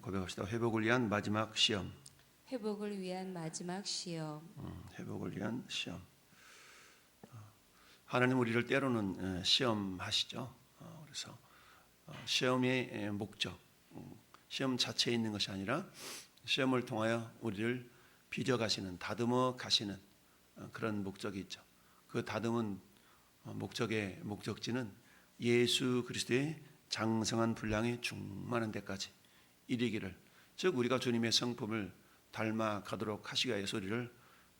고백합시다. 회복을 위한 마지막 시험. 회복을 위한 마지막 시험. 음, 회복을 위한 시험. 어, 하나님 우리를 때로는 에, 시험하시죠. 어, 그래서 어, 시험의 에, 목적, 음, 시험 자체에 있는 것이 아니라 시험을 통하여 우리를 빚어 가시는, 다듬어 가시는 어, 그런 목적이 있죠. 그 다듬은 어, 목적의 목적지는 예수 그리스도의 장성한 분량에 충만한 데까지 이르기를, 즉 우리가 주님의 성품을 닮아 가도록 하시기 위해서 우리를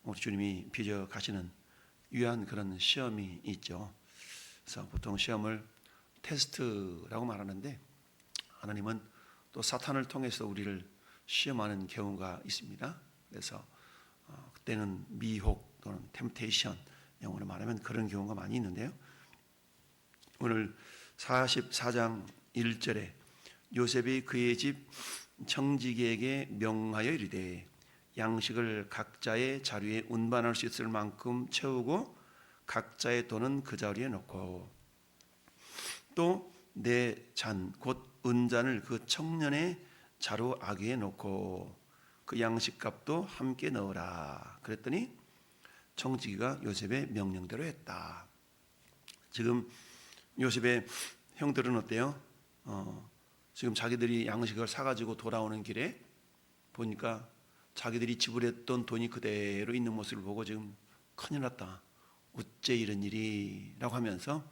우리 주님이 빚어 가시는 위한 그런 시험이 있죠. 그래서 보통 시험을 테스트라고 말하는데 하나님은 또 사탄을 통해서 우리를 시험하는 경우가 있습니다. 그래서 어, 그때는 미혹 또는 템테이션 영어로 말하면 그런 경우가 많이 있는데요. 오늘 44장 1절에 요셉이 그의 집 청지기에게 명하여 이르되 양식을 각자의 자리에 운반할 수 있을 만큼 채우고 각자의 돈은 그 자리에 놓고 또 내 잔 곧 은잔을 그 청년의 자루 아기에 놓고 그 양식값도 함께 넣어라 그랬더니 청지기가 요셉의 명령대로 했다. 지금 요셉의 형들은 어때요? 어, 지금 자기들이 양식을 사가지고 돌아오는 길에 보니까 자기들이 지불했던 돈이 그대로 있는 모습을 보고 지금 큰일 났다. 어째 이런 일이라고 하면서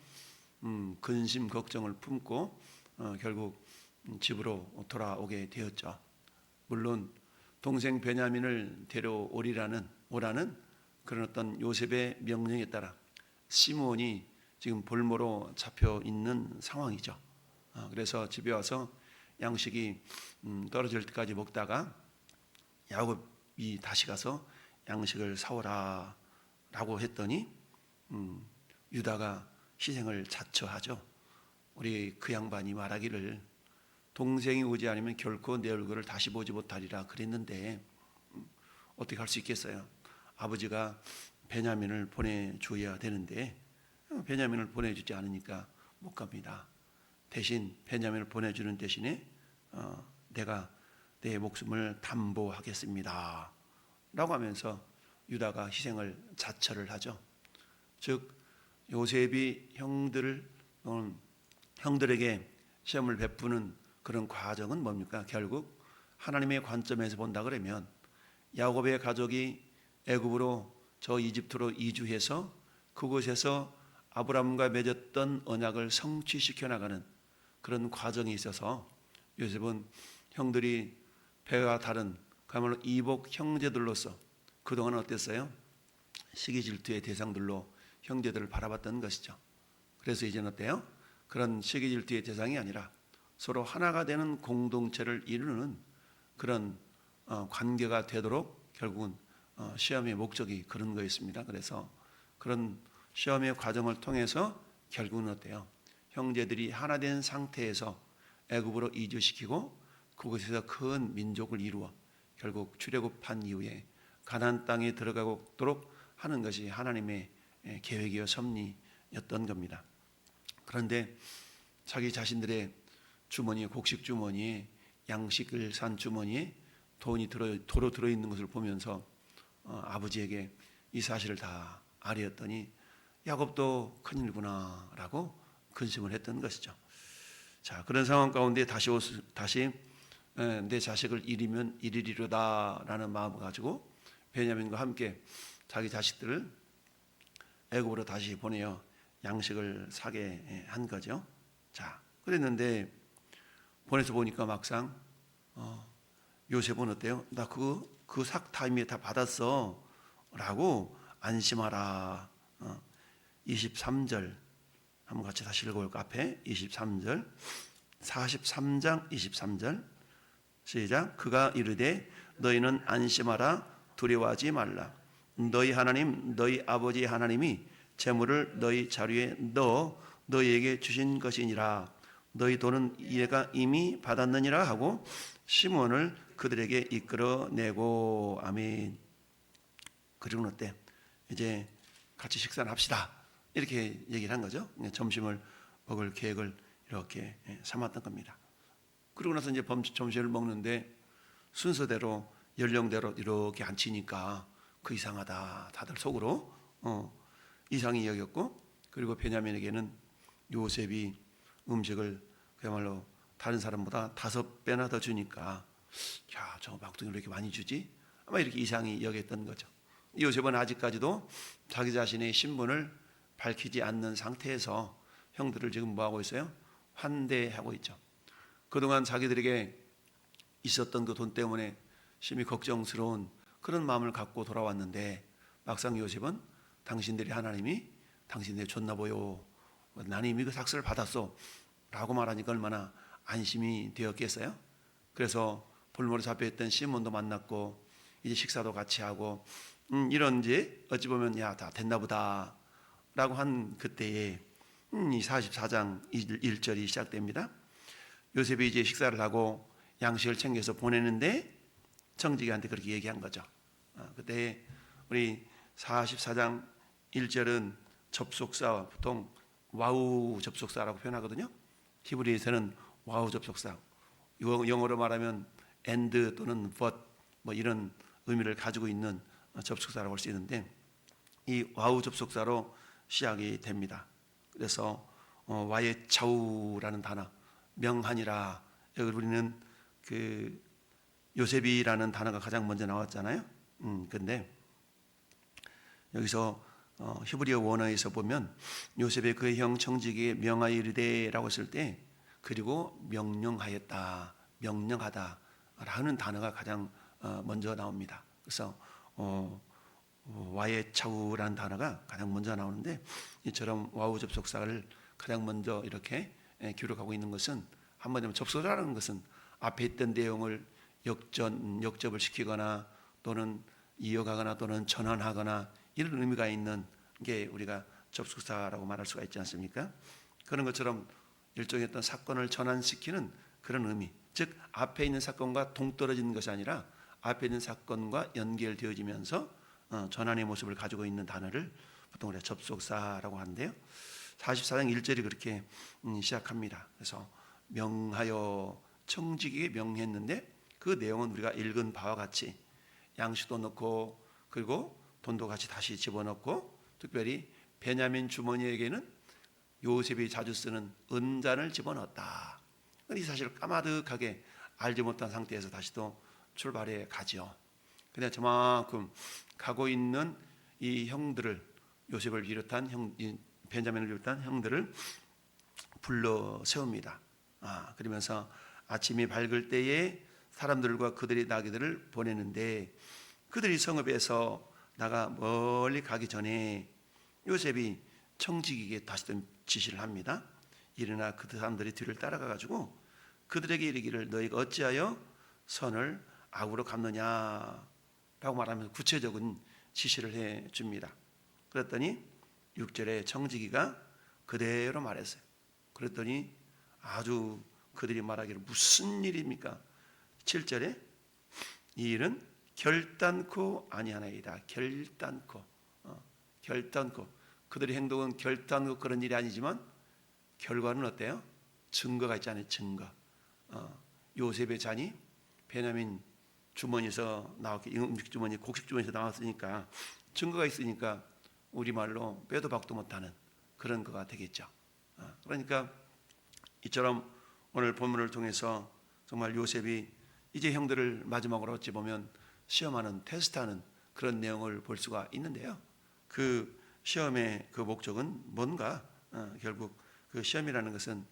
음, 근심 걱정을 품고 어, 결국 집으로 돌아오게 되었죠. 물론 동생 베냐민을 데려오리라는 오라는 그런 어떤 요셉의 명령에 따라 시몬이 지금 볼모로 잡혀 있는 상황이죠. 어, 그래서 집에 와서 양식이 음, 떨어질 때까지 먹다가 야곱이 다시 가서 양식을 사오라라고 했더니 음, 유다가 희생을 자처하죠. 우리 그 양반이 말하기를 동생이 오지 않으면 결코 내 얼굴을 다시 보지 못하리라 그랬는데 음, 어떻게 할 수 있겠어요? 아버지가 베냐민을 보내줘야 되는데 어, 베냐민을 보내주지 않으니까 못 갑니다. 대신 베냐민을 보내주는 대신에 어, 내가 내 목숨을 담보하겠습니다. 라고 하면서 유다가 희생을 자처를 하죠. 즉 요셉이 형들을 음, 형들에게 시험을 베푸는 그런 과정은 뭡니까? 결국 하나님의 관점에서 본다 그러면 야곱의 가족이 애굽으로 저 이집트로 이주해서 그곳에서 아브라함과 맺었던 언약을 성취시켜 나가는 그런 과정이 있어서 요셉은 형들이 배가 다른 그야말로 이복 형제들로서 그동안 어땠어요? 시기 질투의 대상들로 형제들을 바라봤던 것이죠. 그래서 이제는 어때요? 그런 시기 질투의 대상이 아니라 서로 하나가 되는 공동체를 이루는 그런 어, 관계가 되도록 결국은 어, 시험의 목적이 그런 거였습니다. 그래서 그런 시험의 과정을 통해서 결국은 어때요? 형제들이 하나 된 상태에서 애굽으로 이주시키고 그곳에서 큰 민족을 이루어 결국 출애굽한 이후에 가나안 땅에 들어가도록 하는 것이 하나님의 계획이요 섭리였던 겁니다. 그런데 자기 자신들의 주머니에 곡식 주머니에 양식을 산 주머니에 돈이 들어 도로 들어 있는 것을 보면서 어, 아버지에게 이 사실을 다 아뢰었더니 야곱도 큰일구나라고 근심을 했던 것이죠. 자 그런 상황 가운데 다시 오스, 다시 에, 내 자식을 잃으면 잃으리로다라는 마음을 가지고 베냐민과 함께 자기 자식들을 애굽으로 다시 보내어 양식을 사게 한 거죠. 자 그랬는데 보내서 보니까 막상 어, 요셉은 어때요? 나그그삭 타임에 다 받았어라고 안심하라. 어, 23절 한번 같이 다시 읽어볼까? 앞에 23절, 43장 23절 시작. 그가 이르되 너희는 안심하라 두려워하지 말라. 너희 하나님 너희 아버지 하나님이 재물을 너희 자루에 넣어 너희에게 주신 것이니라. 너희 돈은 얘가 이미 받았느니라 하고 시몬을 그들에게 이끌어내고 아멘. 그리고는 어때? 이제 같이 식사를 합시다. 이렇게 얘기를 한 거죠. 점심을 먹을 계획을 이렇게 삼았던 겁니다. 그러고 나서 이제 범- 점심을 먹는데 순서대로 연령대로 이렇게 앉히니까 그 이상하다 다들 속으로 어, 이상히 여겼고 그리고 베냐민에게는 요셉이 음식을 그야말로 다른 사람보다 다섯 배나 더 주니까 야 저 막둥이를 이렇게 많이 주지 아마 이렇게 이상히 여겼던 거죠 요셉은 아직까지도 자기 자신의 신분을 밝히지 않는 상태에서 형들을 지금 뭐하고 있어요? 환대하고 있죠 그동안 자기들에게 있었던 그 돈 때문에 심히 걱정스러운 그런 마음을 갖고 돌아왔는데 막상 요셉은 당신들이 하나님이 당신들이 줬나 보요. 나는 이미 그 삭스를 받았어. 라고 말하니까 얼마나 안심이 되었겠어요? 그래서 볼모로 잡혀있던 시몬도 만났고 이제 식사도 같이 하고 음, 이런 이제 어찌 보면 야 다 됐나 보다 라고 한 그때에 음, 이 44장 1절이 시작됩니다. 요셉이 이제 식사를 하고 양식을 챙겨서 보내는데 청지기한테 그렇게 얘기한 거죠. 어, 그때 우리 44장 1절은 접속사 보통 와우 접속사라고 표현하거든요. 히브리에서는 와우 접속사. 영- 영어로 말하면 and 또는 but 뭐 이런 의미를 가지고 있는 접속사라고 할 수 있는데 이 와우 접속사로 시작이 됩니다. 그래서 어, 와의 차우라는 단어 명하니라 여기 우리는 그 요셉이라는 단어가 가장 먼저 나왔잖아요. 음, 근데 여기서 어, 히브리어 원어에서 보면 요셉의 그의 형 청지기에 명하여 이르되라고 했을 때 그리고 명령하였다, 명령하다라는 단어가 가장 어, 먼저 나옵니다. 그래서 어, 어, 와의 차우라는 단어가 가장 먼저 나오는데 이처럼 와우 접속사를 가장 먼저 이렇게 예, 기록하고 있는 것은 한마디로 접속사라는 것은 앞에 있던 내용을 역전 역접을 시키거나 또는 이어가거나 또는 전환하거나 이런 의미가 있는 게 우리가 접속사라고 말할 수가 있지 않습니까? 그런 것처럼 일종의 어떤 사건을 전환시키는 그런 의미. 즉 앞에 있는 사건과 동떨어지는 것이 아니라 앞에 있는 사건과 연결되어지면서 어, 전환의 모습을 가지고 있는 단어를 보통 우리가 접속사라고 하는데요. 44장 1절이 그렇게 음, 시작합니다. 그래서 명하여 청지기에 명했는데 그 내용은 우리가 읽은 바와 같이 양식도 넣고 그리고 돈도 같이 다시 집어넣고 특별히 베냐민 주머니에게는 요셉이 자주 쓰는 은잔을 집어넣었다. 이 사실을 까마득하게 알지 못한 상태에서 다시 또 출발해 가죠. 근데 저만큼 가고 있는 이 형들을 요셉을 비롯한 형, 이 베냐민을 비롯한 형들을 불러 세웁니다. 아, 그러면서 아침이 밝을 때에 사람들과 그들의 나귀들을 보내는데 그들이 성읍에서 나가 멀리 가기 전에 요셉이 청지기에게 다시 또 지시를 합니다. 일어나 그 사람들이 뒤를 따라가 가지고 그들에게 이르기를 너희가 어찌하여 선을 악으로 갚느냐 라고 말하면서 구체적인 지시를 해 줍니다. 그랬더니 6절에 청지기가 그대로 말했어요. 그랬더니 아주 그들이 말하기를 무슨 일입니까? 7절에 이 일은 결단코 아니하나이다. 결단코 어, 결단코 그들의 행동은 결단코 그런 일이 아니지만 결과는 어때요? 증거가 있잖아요. 증거. 어, 요셉의 잔이 베냐민 주머니에서 나왔기 음식 주머니 곡식 주머니에서 나왔으니까 증거가 있으니까 우리 말로 빼도 박도 못하는 그런 거가 되겠죠. 어, 그러니까 이처럼 오늘 본문을 통해서 정말 요셉이 이제 형들을 마지막으로 어찌 보면 시험하는 테스트하는 그런 내용을 볼 수가 있는데요. 그 시험의 그 목적은 뭔가 어, 결국 그 시험이라는 것은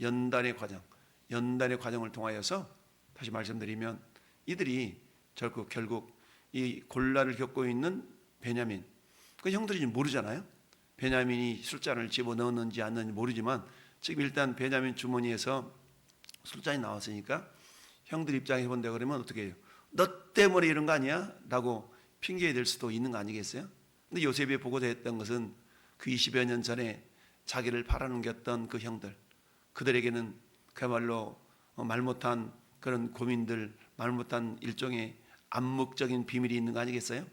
연단의 과정, 연단의 과정을 통하여서 다시 말씀드리면 이들이 결국 결국 이 곤란을 겪고 있는 베냐민 그 형들이 모르잖아요. 베냐민이 술잔을 집어 넣었는지 안 넣었는지 모르지만 지금 일단 베냐민 주머니에서 술잔이 나왔으니까 형들 입장에 본다 그러면 어떻게 해요? 너 때문에 이런 거 아니야? 라고 핑계 댈 수도 있는 거 아니겠어요? 근데 요셉이 보고자 했던 것은 그 20여 년 전에 자기를 팔아넘겼던 그 형들 그들에게는 그야말로 어, 말 못한 그런 고민들 말 못한 일종의 암묵적인 비밀이 있는 거 아니겠어요?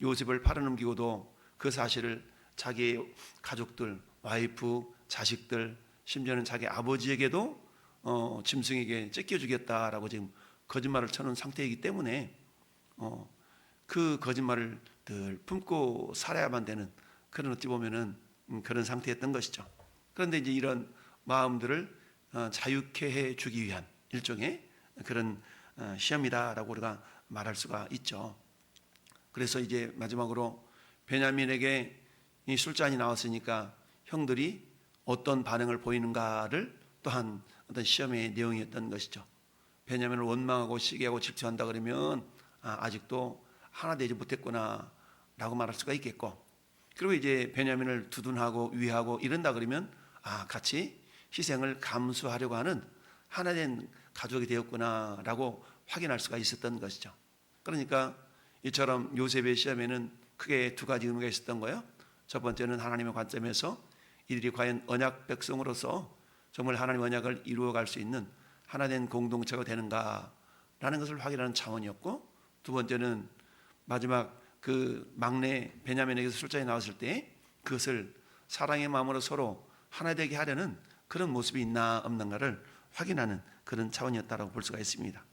요셉을 팔아넘기고도 그 사실을 자기의 가족들, 와이프, 자식들, 심지어는 자기 아버지에게도 어, 짐승에게 찢겨주겠다라고 지금 거짓말을 쳐놓은 상태이기 때문에 어, 그 거짓말을 늘 품고 살아야만 되는 그런 어찌 보면은 음, 그런 상태였던 것이죠. 그런데 이제 이런 마음들을 어, 자유케 해 주기 위한 일종의 그런 어, 시험이다라고 우리가 말할 수가 있죠. 그래서 이제 마지막으로 베냐민에게 이 술잔이 나왔으니까 형들이 어떤 반응을 보이는가를 또한 어떤 시험의 내용이었던 것이죠. 베냐민을 원망하고 시기하고 질투한다 그러면 아, 아직도 하나 되지 못했구나라고 말할 수가 있겠고 그리고 이제 베냐민을 두둔하고 위하고 이런다 그러면 아 같이 희생을 감수하려고 하는 하나 된 가족이 되었구나라고 확인할 수가 있었던 것이죠. 그러니까 이처럼 요셉의 시험에는 크게 두 가지 의미가 있었던 거예요. 첫 번째는 하나님의 관점에서 이들이 과연 언약 백성으로서 정말 하나님 언약을 이루어갈 수 있는 하나된 공동체가 되는가라는 것을 확인하는 차원이었고 두 번째는 마지막 그 막내 베냐민에게서 술잔이 나왔을 때 그것을 사랑의 마음으로 서로 하나 되게 하려는 그런 모습이 있나 없는가를 확인하는 그런 차원이었다라고 볼 수가 있습니다.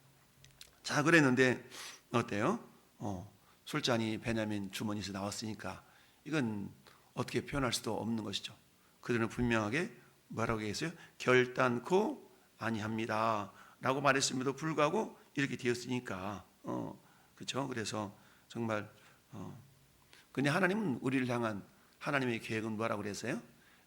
자 그랬는데 어때요? 어, 술잔이 베냐민 주머니에서 나왔으니까 이건 어떻게 표현할 수도 없는 것이죠. 그들은 분명하게 뭐라고 했어요? 결단코 아니합니다 라고 말했음에도 불구하고 이렇게 되었으니까 어, 그렇죠. 그래서 정말 어, 근데 하나님은 우리를 향한 하나님의 계획은 뭐라고 그랬어요?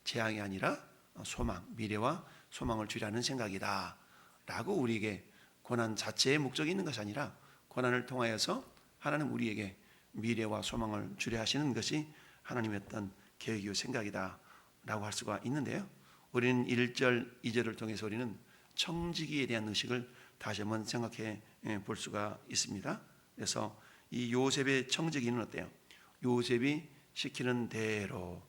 재앙이 아니라 소망, 미래와 소망을 주라는 생각이다. 라고 우리에게 고난 자체의 목적이 있는 것이 아니라 고난을 통하여서 하나님 우리에게 미래와 소망을 주려 하시는 것이 하나님의 어떤 계획이요 생각이다. 라고 할 수가 있는데요. 우리는 1절, 2절을 통해서 우리는 청지기에 대한 의식을 다시 한번 생각해 볼 수가 있습니다. 그래서 이 요셉의 청지기는 어때요? 요셉이 시키는 대로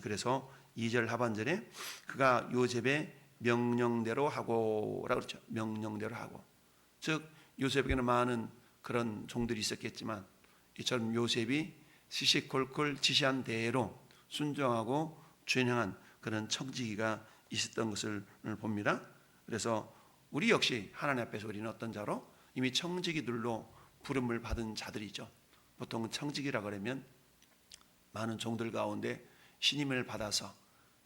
그래서 2절 하반절에 그가 요셉의 명령대로 하고라고 그랬죠. 명령대로 하고. 즉 요셉에게는 많은 그런 종들이 있었겠지만 이처럼 요셉이 시시콜콜 지시한 대로 순종하고 준행한 그런 청지기가 있었던 것을 봅니다. 그래서 우리 역시 하나님 앞에서 우리는 어떤 자로 이미 청지기들로 부름을 받은 자들이죠. 보통 청지기라 그러면 많은 종들 가운데 신임을 받아서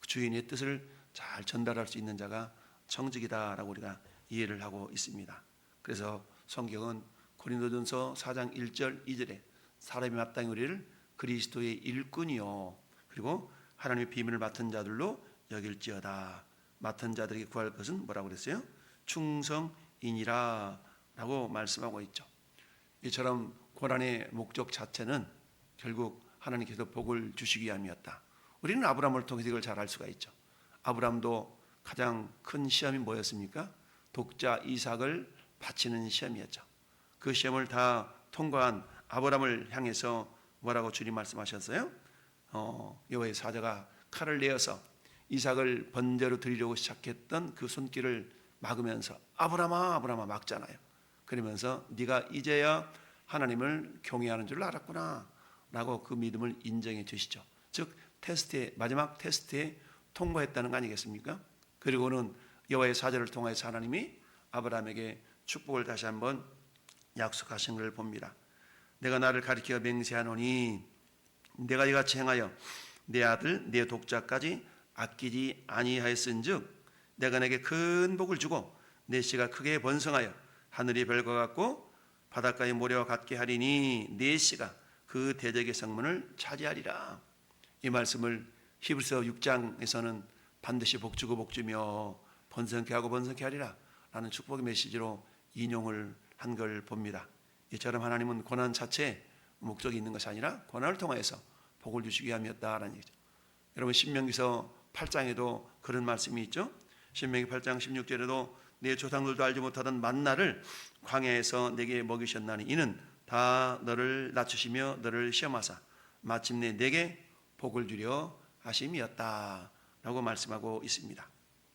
그 주인의 뜻을 잘 전달할 수 있는 자가 청직이다라고 우리가 이해를 하고 있습니다. 그래서 성경은 고린도전서 4장 1절 2절에 사람이 마땅히 우리를 그리스도의 일꾼이요 그리고 하나님의 비밀을 맡은 자들로 여길지어다. 맡은 자들에게 구할 것은 뭐라고 그랬어요? 충성이니라라고 말씀하고 있죠. 이처럼 고난의 목적 자체는 결국 하나님께서 복을 주시기 위함이었다. 우리는 아브라함을 통해서 이걸 잘 알 수가 있죠. 아브라함도 가장 큰 시험이 뭐였습니까? 독자 이삭을 바치는 시험이었죠. 그 시험을 다 통과한 아브라함을 향해서 뭐라고 주님 말씀하셨어요? 어, 여호와의 사자가 칼을 내어서 이삭을 번제로 드리려고 시작했던 그 손길을 막으면서 아브라함아 아브라함아 막잖아요. 그러면서 네가 이제야 하나님을 경외하는 줄 알았구나. 라고 그 믿음을 인정해 주시죠. 즉 테스트에 마지막 테스트에 통과했다는 거 아니겠습니까? 그리고는 여호와의 사자를 통해서 하나님이 아브라함에게 축복을 다시 한번 약속하신 것을 봅니다. 내가 나를 가리켜 맹세하노니 내가 이같이 행하여 내 아들 내 독자까지 아끼지 아니하였은즉 내가 내게 큰 복을 주고 내 씨가 크게 번성하여 하늘의 별과 같고 바닷가의 모래와 같게 하리니 내 씨가 그 대적의 성문을 차지하리라. 이 말씀을 히브리서 6장에서는 반드시 복주고 복주며 번성케 하고 번성케 하리라 라는 축복의 메시지로 인용을 한 걸 봅니다. 이처럼 하나님은 고난 자체에 목적이 있는 것이 아니라 고난을 통하여서 복을 주시기 위함이었다라는 얘기죠. 여러분 신명기서 8장에도 그런 말씀이 있죠. 신명기 8장 16절에도 내 조상들도 알지 못하던 만나를 광야에서 내게 먹이셨나니 이는 다 너를 낮추시며 너를 시험하사 마침내 내게 복을 주려 하심이었다라고 말씀하고 있습니다.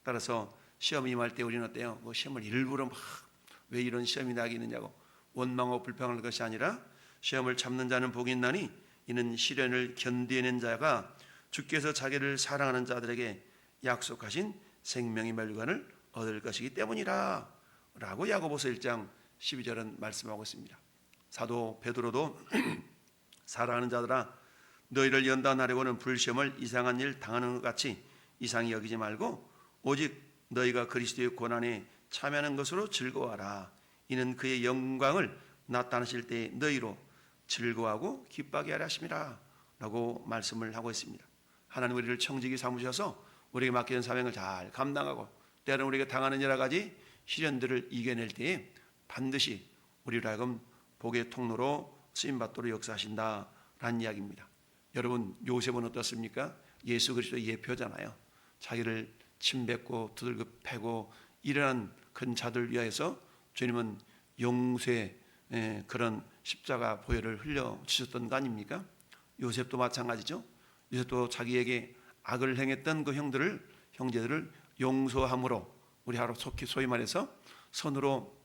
따라서 시험 임할 때 우리는 어때요? 그 시험을 일부러 막 왜 이런 시험이 나게 있느냐고 원망하고 불평할 것이 아니라 시험을 참는 자는 복이 있나니 이는 시련을 견디는 자가 주께서 자기를 사랑하는 자들에게 약속하신 생명의 멸관을 얻을 것이기 때문이라 라고 야고보서 1장 12절은 말씀하고 있습니다. 사도 베드로도 사랑하는 자들아 너희를 연단하려고는 불시험을 이상한 일 당하는 것 같이 이상히 여기지 말고 오직 너희가 그리스도의 고난에 참여하는 것으로 즐거워하라 이는 그의 영광을 나타나실 때 너희로 즐거워하고 기뻐하게 하려 하심이라 라고 말씀을 하고 있습니다. 하나님 우리를 청지기 삼으셔서 우리에게 맡겨진 사명을 잘 감당하고 때로는 우리가 당하는 여러 가지 시련들을 이겨낼 때에 반드시 우리로 하여금 복의 통로로 쓰임 받도록 역사하신다라는 이야기입니다. 여러분 요셉은 어떻습니까? 예수 그리스도의 예표잖아요. 자기를 침뱉고 두들겨 패고 이러한 큰 자들 위하여서 주님은 용서의 예, 그런 십자가 보혈을 흘려 주셨던 거 아닙니까? 요셉도 마찬가지죠. 요셉도 자기에게 악을 행했던 그 형들을 형제들을 용서함으로 우리 하루 속히 소위 말해서 선으로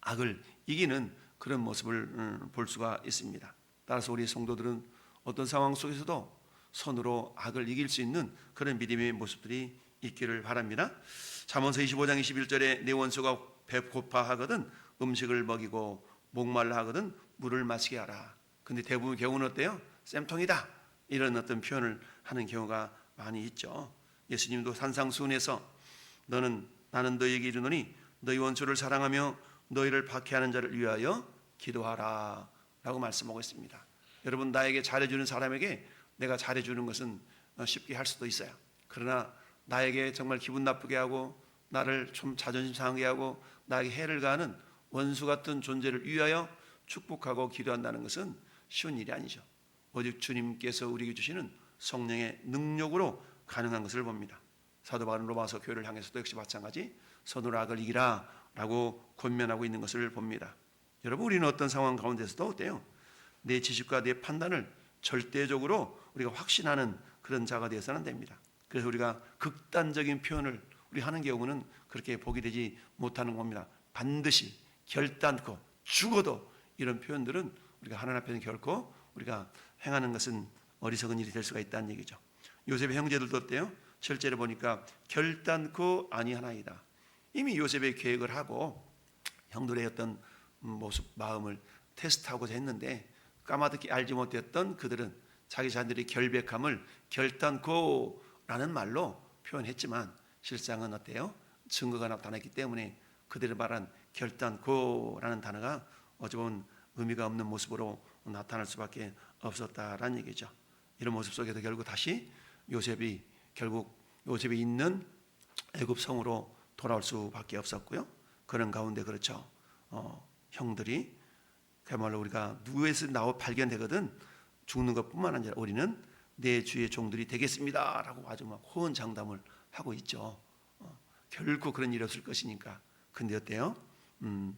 악을 이기는 그런 모습을 음, 볼 수가 있습니다. 따라서 우리 성도들은 어떤 상황 속에서도 선으로 악을 이길 수 있는 그런 믿음의 모습들이 있기를 바랍니다. 잠언서 25장 21절에 내 원수가 배 고파하거든 음식을 먹이고 목말라 하거든 물을 마시게 하라. 근데 대부분 경우는 어때요? 쌤통이다. 이런 어떤 표현을 하는 경우가 많이 있죠. 예수님도 산상수훈에서 너는 나는 너희에게 이르노니 너희 원수를 사랑하며 너희를 박해하는 자를 위하여 기도하라 라고 말씀하고 있습니다. 여러분 나에게 잘해주는 사람에게 내가 잘해주는 것은 어, 쉽게 할 수도 있어요. 그러나 나에게 정말 기분 나쁘게 하고 나를 좀 자존심 상하게 하고 나에게 해를 가하는 원수 같은 존재를 위하여 축복하고 기도한다는 것은 쉬운 일이 아니죠. 오직 주님께서 우리에게 주시는 성령의 능력으로 가능한 것을 봅니다. 사도 바울은 로마서 교회를 향해서도 역시 마찬가지 선으로 악을 이기라라고 권면하고 있는 것을 봅니다. 여러분 우리는 어떤 상황 가운데서도 어때요? 내 지식과 내 판단을 절대적으로 우리가 확신하는 그런 자가 되어서는 안 됩니다. 그래서 우리가 극단적인 표현을 우리 하는 경우는 그렇게 보게 되지 못하는 겁니다. 반드시 결단코 죽어도 이런 표현들은 우리가 하나님 앞에는 결코 우리가 행하는 것은 어리석은 일이 될 수가 있다는 얘기죠. 요셉의 형제들도 어때요? 실제로 보니까 결단코 아니하나이다. 이미 요셉의 계획을 하고 형들의 어떤 모습 마음을 테스트하고자 했는데 까마득히 알지 못했던 그들은 자기 자신들의 결백함을 결단코 라는 말로 표현했지만 실상은 어때요? 증거가 나타났기 때문에 그들의 말한 결단코 라는 단어가 어찌 보면 의미가 없는 모습으로 나타날 수밖에 없었다라는 얘기죠. 이런 모습 속에서 결국 다시 요셉이 결국 요셉이 있는 애굽 성으로 돌아올 수밖에 없었고요. 그런 가운데 그렇죠. 어, 형들이 그야말로 우리가 누구에서 나와 발견되거든 죽는 것뿐만 아니라 우리는 내 주의 종들이 되겠습니다라고 아주 막 호언장담을 하고 있죠. 어, 결코 그런 일이 없을 것이니까. 근데 어때요? 음,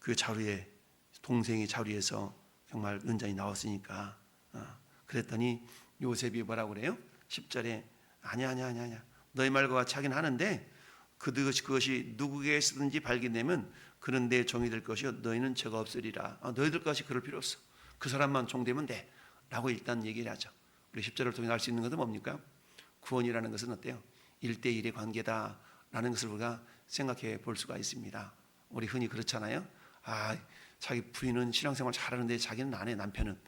그 자루에 동생이 자루에서 정말 은장이 나왔으니까 어, 그랬더니 요셉이 뭐라고 그래요? 10절에 아니야 아니야 아니야 아니야 너희 말과 같이 하긴 하는데 그것이 그것이 누구에게서든지 발견되면 그는 내 종이 될 것이요 너희는 죄가 없으리라. 아, 너희들 것이 그럴 필요 없어. 그 사람만 종되면 돼. 라고 일단 얘기를 하죠. 우리 10절을 통해 알 수 있는 것은 뭡니까? 구원이라는 것은 어때요? 1대1의 관계다 라는 것을 우리가 생각해 볼 수가 있습니다. 우리 흔히 그렇잖아요. 아 자기 부인은 신앙생활 잘하는데 자기는 안 해 남편은.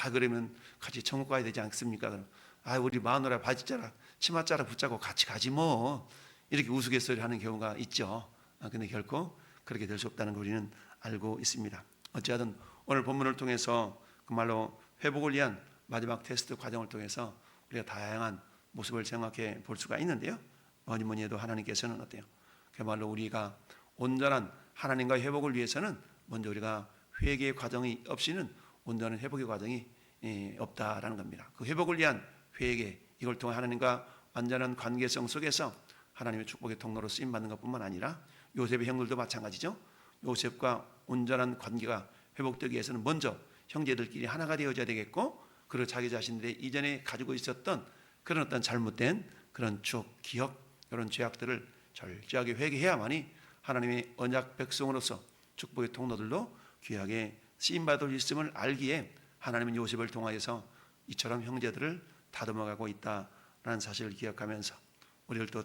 아 그러면 같이 천국 가야 되지 않습니까? 그럼. 아 우리 마누라 바지자락 치맛자락 붙잡고 같이 가지 뭐. 이렇게 우스갯소리 하는 경우가 있죠. 아, 근데 결코 그렇게 될 수 없다는 걸 우리는 알고 있습니다. 어찌하든 오늘 본문을 통해서 그 말로 회복을 위한 마지막 테스트 과정을 통해서 우리가 다양한 모습을 생각해 볼 수가 있는데요. 뭐니 뭐니 해도 하나님께서는 어때요? 그야말로 우리가 온전한 하나님과 회복을 위해서는 먼저 우리가 회개의 과정이 없이는 온전한 회복의 과정이 예, 없다라는 겁니다. 그 회복을 위한 회개 이걸 통해 하나님과 완전한 관계성 속에서 하나님의 축복의 통로로 쓰임 받는 것뿐만 아니라 요셉의 형들도 마찬가지죠. 요셉과 온전한 관계가 회복되기 위해서는 먼저 형제들끼리 하나가 되어져야 되겠고 그리고 자기 자신들의 이전에 가지고 있었던 그런 어떤 잘못된 그런 추억, 기억 이런 죄악들을 철저하게 회개해야만이 하나님의 언약 백성으로서 축복의 통로들로 귀하게 쓰임 받을 있음을 알기에 하나님은 요셉을 통하여서 이처럼 형제들을 다듬어가고 있다라는 사실을 기억하면서 우리를 또?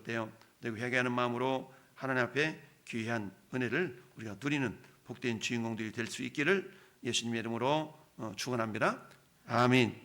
그리고 회개하는 마음으로 하나님 앞에 귀한 은혜를 우리가 누리는 복된 주인공들이 될 수 있기를 예수님의 이름으로 어, 축원합니다. 아멘.